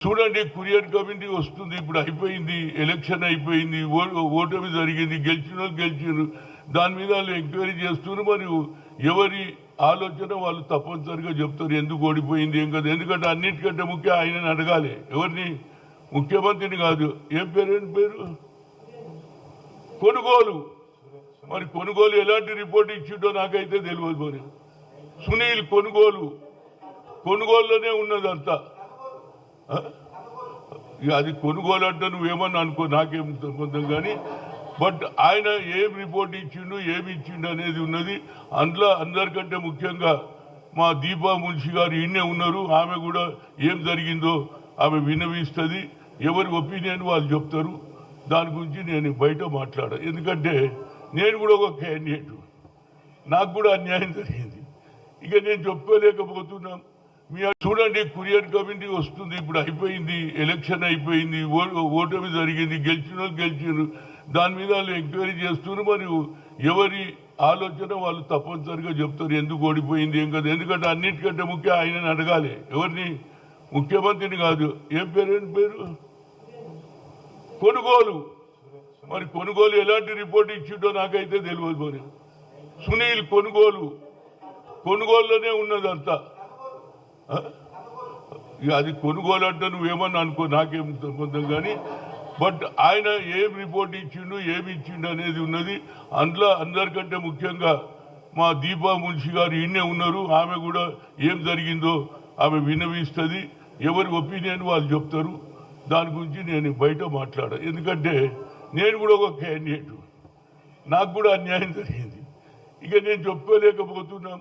చూడండి courier committee వస్తుంది ఇప్పుడు అయిపోయింది ఎలక్షన్ అయిపోయింది ఓ- ఓటమి జరిగింది గెలిచిన వాళ్ళు గెలిచారు దాని మీద వాళ్ళు ఎంక్వైరీ చేస్తున్నారు మరియు ఎవరి ఆలోచన వాళ్ళు తప్పనిసరిగా చెప్తారు ఎందుకు ఓడిపోయింది ఏం కదా. ఎందుకంటే అన్నిటికంటే ముఖ్యం ఆయనని అడగాలి. ఎవరిని? ముఖ్యమంత్రిని కాదు. ఏం పేరు ఏం పేరు? కొనుగోలు. మరి కొనుగోలు ఎలాంటి రిపోర్ట్ ఇచ్చిండో నాకైతే తెలియదు మరి. సునీల్ కొనుగోలు. కొనుగోలులోనే ఉన్నదంతా. అది కొనుగోలు అంటే నువ్వేమన్నా అనుకో నాకేం సంబంధం కానీ బట్ ఆయన ఏం రిపోర్ట్ ఇచ్చిండు ఏమి ఇచ్చిండు అనేది ఉన్నది. అందులో అందరికంటే ముఖ్యంగా మా దీపా మున్షి గారు ఈయనే ఉన్నారు. ఆమె కూడా ఏం జరిగిందో ఆమె విన్నవిస్తుంది. ఎవరి ఒపీనియన్ వాళ్ళు చెప్తారు. దాని గురించి నేను బయట మాట్లాడ ఎందుకంటే నేను కూడా ఒక క్యాండిడేట్. నాకు కూడా అన్యాయం జరిగింది. ఇక నేను చెప్పుకోలేకపోతున్నాం మీ చూడండి కురియర్ కమిటీ వస్తుంది ఇప్పుడు అయిపోయింది ఎలక్షన్ అయిపోయింది ఓ- ఓటమి జరిగింది గెలిచిన వాళ్ళు గెలిచారు దాని మీద వాళ్ళు ఎంక్వైరీ చేస్తున్నారు మరియు ఎవరి ఆలోచన వాళ్ళు తప్పనిసరిగా చెప్తారు ఎందుకు ఓడిపోయింది ఏం కాదు. ఎందుకంటే అన్నిటికంటే ముఖ్యం ఆయనని అడగాలి. ఎవరిని? ముఖ్యమంత్రిని కాదు. ఏం పేరు ఏం పేరు? కొనుగోలు. మరి కొనుగోలు ఎలాంటి రిపోర్ట్ ఇచ్చిండో నాకైతే తెలియదు మరి. సునీల్ కొనుగోలు. కొనుగోలులోనే ఉన్నదంతా. అది కొనుగోలు అంటే నువ్వేమన్నా అనుకో నాకేం సంబంధం కానీ. బట్ ఆయన ఏం రిపోర్ట్ ఇచ్చిండు ఏమి ఇచ్చిండు అనేది ఉన్నది. అందులో అందరికంటే ముఖ్యంగా మా దీపా మున్షి గారు ఈయనే ఉన్నారు. ఆమె కూడా ఏం జరిగిందో ఆమె విన్నవిస్తుంది. ఎవరి ఒపీనియన్ వాళ్ళు చెప్తారు. దాని గురించి నేను బయట మాట్లాడ ఎందుకంటే నేను కూడా ఒక క్యాండిడేట్. నాకు కూడా అన్యాయం జరిగింది. ఇక నేను చెప్పలేకపోతున్నాం.